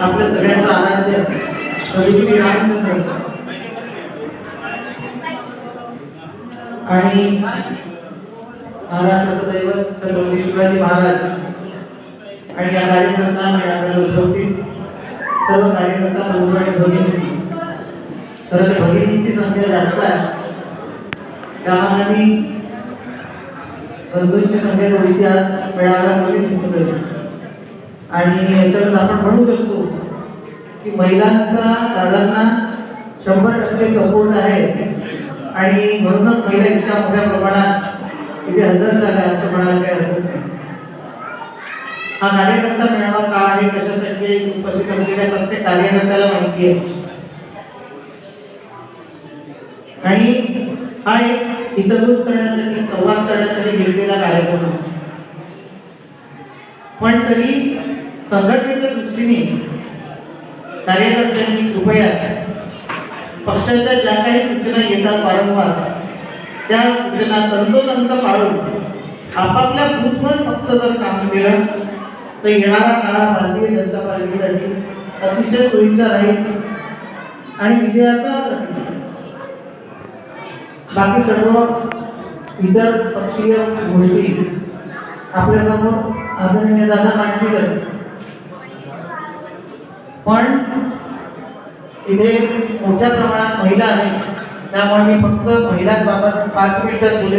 आपल्या सगळ्यांचा आराध्य कविश्री रामचंद्र आणि महाराष्ट्राचं दैवत छत्रपती शिवाजी महाराज आणि या कार्यकर्ता मेळाव्याला उपस्थित सर्व कार्यकर्ता बंधू आणि भगिनी. तर भगिनींची संख्या जास्त आहे. त्यामानाने बंधूंची संख्या थोडीशी आज मेळाव्याला कमी दिसून आणि याच्यातून आपण म्हणू शकतो की महिलांचा दादांना शंभर टक्के सपोर्ट आहे. आणि म्हणूनच महिला इतक्या मोठ्या प्रमाणात इथे हजर झाल्या असं म्हणायला काही हरकत नाही. हा कार्यकर्ता मेळावा का आहे कशासाठी उपस्थित असलेल्या प्रत्येक कार्यकर्त्याला माहिती आहे. आणि हा एक हितगुज करण्यासाठी संवाद करण्यासाठी घेतलेला कार्यक्रम पण तरी संघटनेच्या दृष्टीने कार्यकर्त्यांनी कृपया पक्षाच्या ज्या काही सूचना येतात वारंवार त्या सूचना तंतोतंत पाळून आपापल्या बूथवर फक्त जर काम केलं तर येणारा काळा भारतीय जनता पार्टीसाठी अतिशय सोयीचा राहील आणि विजयाचा बाकी सर्व इतर पक्षीय गोष्टी आपल्यासमोर आदरणीय दादा मांडतीलच पण इथे मोठ्या प्रमाणात महिला आहेत. त्यामुळे मी फक्त महिलांबाबत पाच मिनिटं बोले